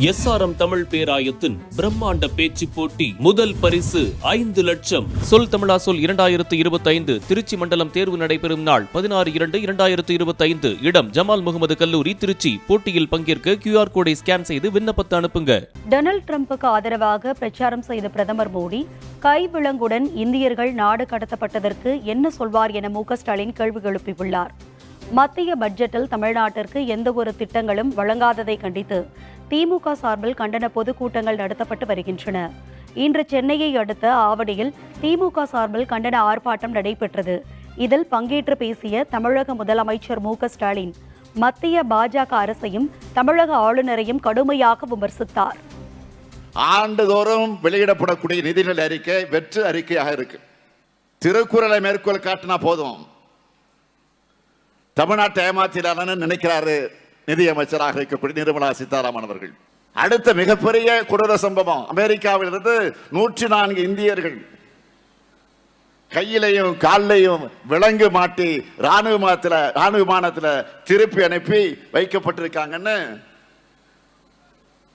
SRM Tamil பேராயத்தின் பிரம்மாண்ட பேச்சு போட்டி முதல் பரிசு ஐந்து லட்சம். சொல் தமிழா சொல் இரண்டாயிரத்து இருபத்தைந்து திருச்சி மண்டலம் தேர்வு நடைபெறும் நாள் பதினாறு இரண்டு இரண்டாயிரத்து இருபத்தைந்து. இடம் ஜமால் முகமது கல்லூரி திருச்சி. போட்டியில் பங்கேற்க கியூஆர் கோடை ஸ்கேன் செய்து விண்ணப்பத்தை அனுப்புங்க. டொனால்ட் டிரம்புக்கு ஆதரவாக பிரச்சாரம் செய்த பிரதமர் மோடி கைவிலங்குடன் இந்தியர்கள் நாடு கடத்தப்பட்டதற்கு என்ன சொல்வார் என மு ஸ்டாலின் கேள்வி எழுப்பியுள்ளார். மத்திய பட்ஜெட்டில் தமிழ்நாட்டிற்கு எந்த ஒரு திட்டங்களும் வழங்காததை கண்டித்து திமுக சார்பில் கண்டன பொதுக்கூட்டங்கள் நடத்தப்பட்டு வருகின்றன. இன்று சென்னையை அடுத்த ஆவடியில் திமுக சார்பில் கண்டன ஆர்ப்பாட்டம் நடைபெற்றது. இதில் பங்கேற்று பேசிய தமிழக முதலமைச்சர் மு க ஸ்டாலின் மத்திய பாஜக அரசையும் தமிழக ஆளுநரையும் கடுமையாக விமர்சித்தார். ஆண்டுதோறும் வெளியிடப்படக்கூடிய நிதிநிலை அறிக்கை வெற்று அறிக்கையாக இருக்கு. திருக்குறளை மேற்கோள் காட்டினா போதும். தமிழ்நாட்டை ஏமாத்தினார்னு நினைக்கிறாரு நிதியமைச்சராக இருக்கக்கூடிய நிர்மலா சீதாராமன் அவர்கள். அடுத்த மிகப்பெரிய கொடூர சம்பவம். அமெரிக்காவிலிருந்து நூற்றி நான்கு இந்தியர்கள் கையிலையும் கால்லையும் விலங்கு மாட்டி ராணுவ விமானத்துல ராணுவ விமானத்துல திருப்பி அனுப்பி வைக்கப்பட்டிருக்காங்கன்னு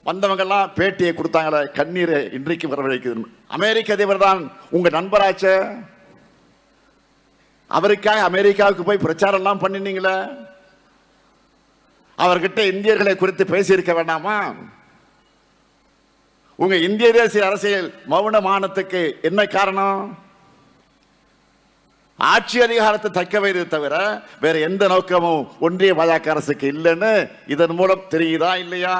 வந்தவங்க எல்லாம் பேட்டியை கொடுத்தாங்களே கண்ணீரை இன்றைக்கு வரவழைக்குது அமெரிக்க அதிபர் தான் உங்க நண்பராச்சே? அவருக்காக அமெரிக்காவுக்கு போய் பிரச்சாரம் எல்லாம் பண்ணினீங்களே? அவர்கிட்ட இந்தியர்களை குறித்து பேசியிருக்க வேண்டாமா உங்க இந்திய தேசிய அரசியல் மௌனமானத்துக்கு என்ன காரணம்? ஆட்சி அதிகாரத்தை தக்க வைத்தது தவிர வேற எந்த நோக்கமும் ஒன்றிய பாஜக அரசுக்கு இல்லைன்னு இதன் மூலம் தெரியுதா இல்லையா?